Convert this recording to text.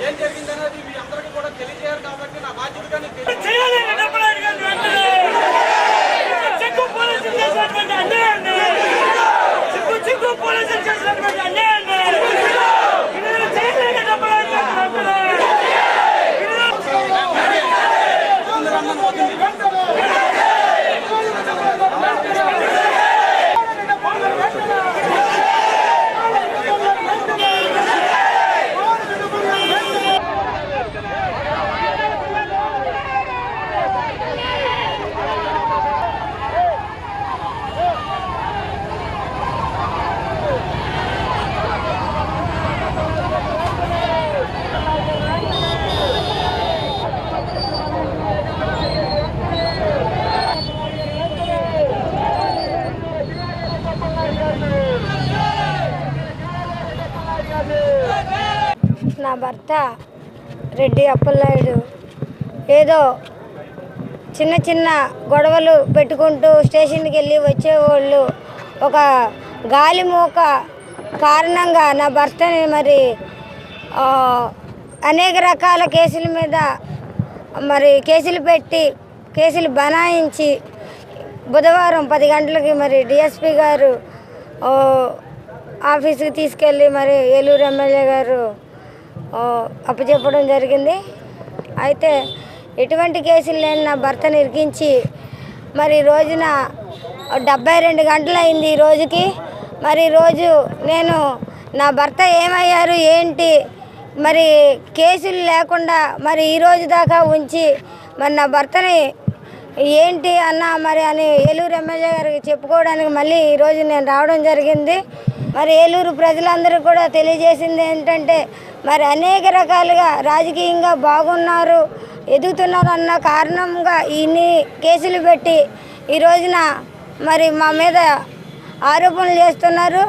ఏం జరిగిందనేది మీ అందరికీ కూడా తెలియజేయాలి నా భర్త రెడ్డి అప్పలనాయుడు. ఏదో చిన్న చిన్న గొడవలు పెట్టుకుంటూ స్టేషన్కి వెళ్ళి వచ్చేవాళ్ళు. ఒక గాలి మూక కారణంగా నా భర్తని మరి అనేక రకాల కేసుల మీద మరి కేసులు పెట్టి కేసులు బనాయించి బుధవారం పది గంటలకి మరి డిఎస్పి గారు ఆఫీస్కి తీసుకెళ్ళి మరి ఏలూరు ఎమ్మెల్యే గారు అప్పచెప్పడం జరిగింది. అయితే ఎటువంటి కేసులు లేని నా భర్తను ఇరికించి మరి రోజున డెబ్బై రెండు గంటలైంది ఈ రోజుకి. మరి రోజు నేను నా భర్త ఏమయ్యారు ఏంటి? మరి కేసులు లేకుండా మరి ఈ రోజు దాకా ఉంచి మరి నా భర్తని ఏంటి అన్న మరి అని ఏలూరు ఎమ్మెల్యే గారికి చెప్పుకోవడానికి మళ్ళీ ఈరోజు నేను రావడం జరిగింది. మరి ఏలూరు ప్రజలందరూ కూడా తెలియజేసింది ఏంటంటే మరి అనేక రకాలుగా రాజకీయంగా బాగున్నారు ఎదుగుతున్నారు అన్న కారణంగా ఇన్ని కేసులు పెట్టి ఈ రోజున మరి మా మీద ఆరోపణలు చేస్తున్నారు.